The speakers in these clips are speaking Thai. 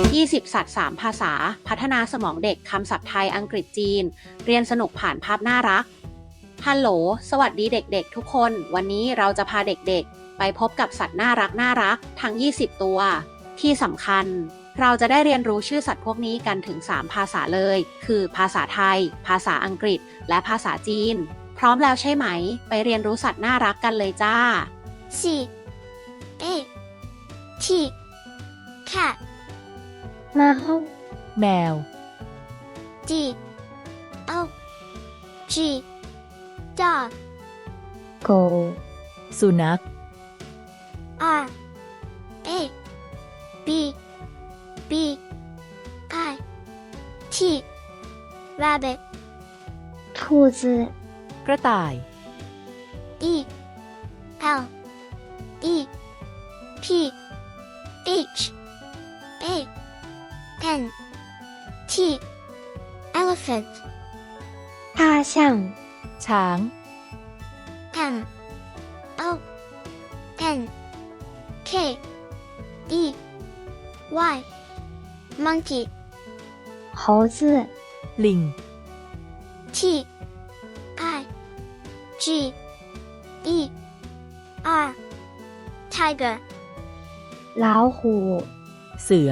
20 สัตว์ 3 ภาษา พัฒนาสมองเด็กคำศัพท์ไทยอังกฤษจีน เรียนสนุกผ่านภาพน่ารัก ฮัลโหล สวัสดีเด็กๆ ทุกคน วันนี้เราจะพาเด็กๆ ไปพบกับสัตว์น่ารักน่ารักทั้ง 20 ตัว ที่สำคัญ เราจะได้เรียนรู้ชื่อสัตว์พวกนี้กันถึง 3 ภาษาเลย คือภาษาไทย ภาษาอังกฤษ และภาษาจีน พร้อมแล้วใช่ไหม ไปเรียนรู้สัตว์น่ารักกันเลยจ้า C A T cat แล้วแมวจีเต้าจีจ่าโกสุนัขอาเปบีบีไก่ทีลาเบต兔子กระต่าย D L E P H N T elephant 大象、 ช้าง M O N K E Y monkey 猴子、 ลิง T I G E R tiger 老虎、 เสือ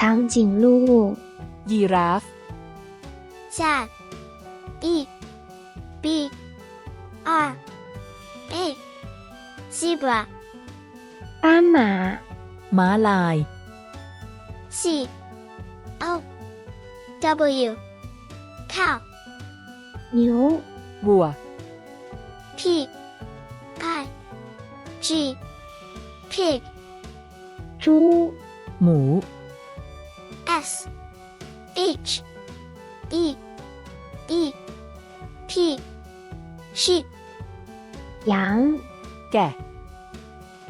ทั้งจิงลูก ยีราฟ จากปีปีอาเปชิบะป้าหมามาลาย C O W ข้าวนิววัว P I G pig 猪หมู S H E E P 是羊 gay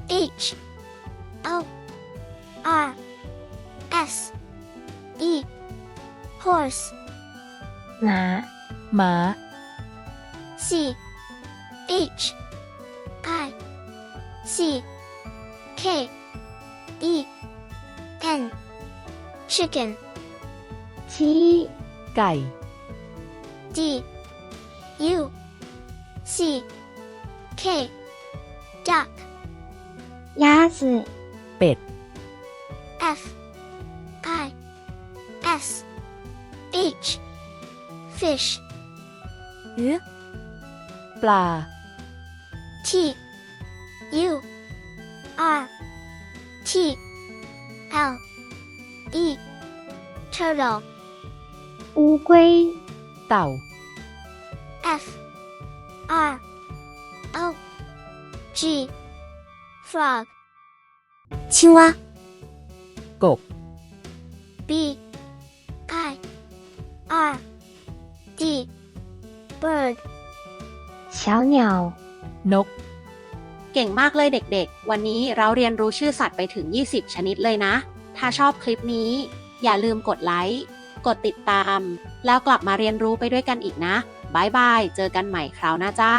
H O R S E horse. 马马 C H I C K E N chicken 鸡、 ไก่ D U C K duck 鸭子、 เป็ด F I S H fish 鱼 ปลา T U R T L E turtle 乌龟、 เต่า F R O G frog 青蛙 กบ B I R D bird 小鸟、 นก เก่งมากเลยเด็กๆ วันนี้เราเรียนรู้ชื่อสัตว์ไปถึง 20 ชนิดเลยนะ ถ้าชอบคลิปนี้ อย่าลืมกดไลค์ กดติดตาม แล้วกลับมาเรียนรู้ไปด้วยกันอีกนะบายบาย เจอกันใหม่คราวหน้าจ้า